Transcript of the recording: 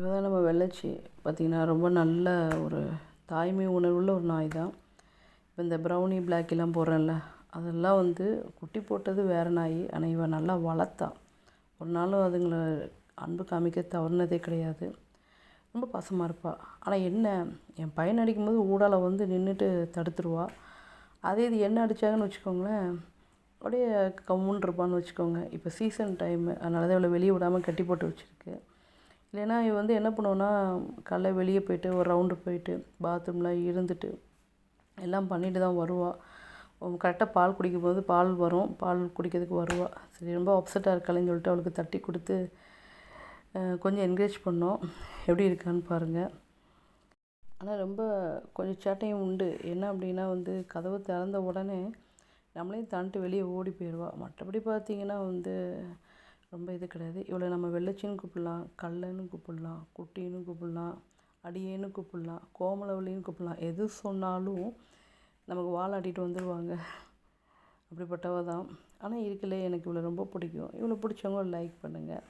இவ தான் நம்ம வெள்ளச்சி. பார்த்திங்கன்னா ரொம்ப நல்ல ஒரு தாய்மை உணர்வுள்ள ஒரு நாய் தான் இப்போ இந்த ப்ரௌனி பிளாக் எல்லாம் போடுறேன்ல அதெல்லாம் வந்து குட்டி போட்டது வேறு நாய். ஆனால் இவன் நல்லா வளர்த்தா. ஒரு நாளும் அதுங்களை அன்பு காமிக்க தவறுனதே கிடையாது. ரொம்ப பாசமாக இருப்பாள் ஆனால் என்ன என் பையன் அடிக்கும்போது ஊடால வந்து நின்றுட்டு தடுத்துருவா. அதே இது என்ன அடித்தாங்கன்னு வச்சுக்கோங்களேன் அப்படியே கம்முன்னு இருப்பான்னு வச்சுக்கோங்க. இப்போ சீசன் டைமு அதனால தான் இவளை வெளியே விடாமல் கட்டி போட்டு வச்சுருக்கு. இல்லைன்னா இவ வந்து என்ன பண்ணுவோன்னா காலைல வெளியே போயிட்டு ஒரு ரவுண்டு போயிட்டு பாத்ரூம்லாம் இருந்துட்டு எல்லாம் பண்ணிட்டு தான் வருவாள் கரெக்டாக பால் குடிக்கும் போது பால் வரும். பால் குடிக்கிறதுக்கு வருவாள் சரி ரொம்ப அப்செட்டாக இருக்காளேன்னு சொல்லிட்டு அவளுக்கு தட்டி கொடுத்து கொஞ்சம் என்கரேஜ் பண்ணோம். எப்படி இருக்கான்னு பாருங்கள் ஆனால் ரொம்ப கொஞ்சம் சேட்டையும் உண்டு. என்ன அப்படின்னா வந்து கதவு திறந்த உடனே நம்மளையும் தாண்டிட்டு வெளியே ஓடி போயிடுவா. மற்றபடி பார்த்தீங்கன்னா வந்து ரொம்ப இது கிடையாது. இவளை நம்ம வெள்ளச்சின்னு கூப்பிடலாம் கல்லன்னு கூப்பிடலாம் குட்டின்னு கூப்பிடலாம் அடியேன்னு கூப்பிடலாம் கோமலவள்ளின்னு கூப்பிடலாம். எது சொன்னாலும் நமக்கு வாலாட்டிட்டு வந்துடுவாங்க அப்படிப்பட்டவ தான். ஆனால் இருக்கலே எனக்கு இவளை ரொம்ப பிடிக்கும். இவளை பிடிச்சவங்க லைக் பண்ணுங்கள்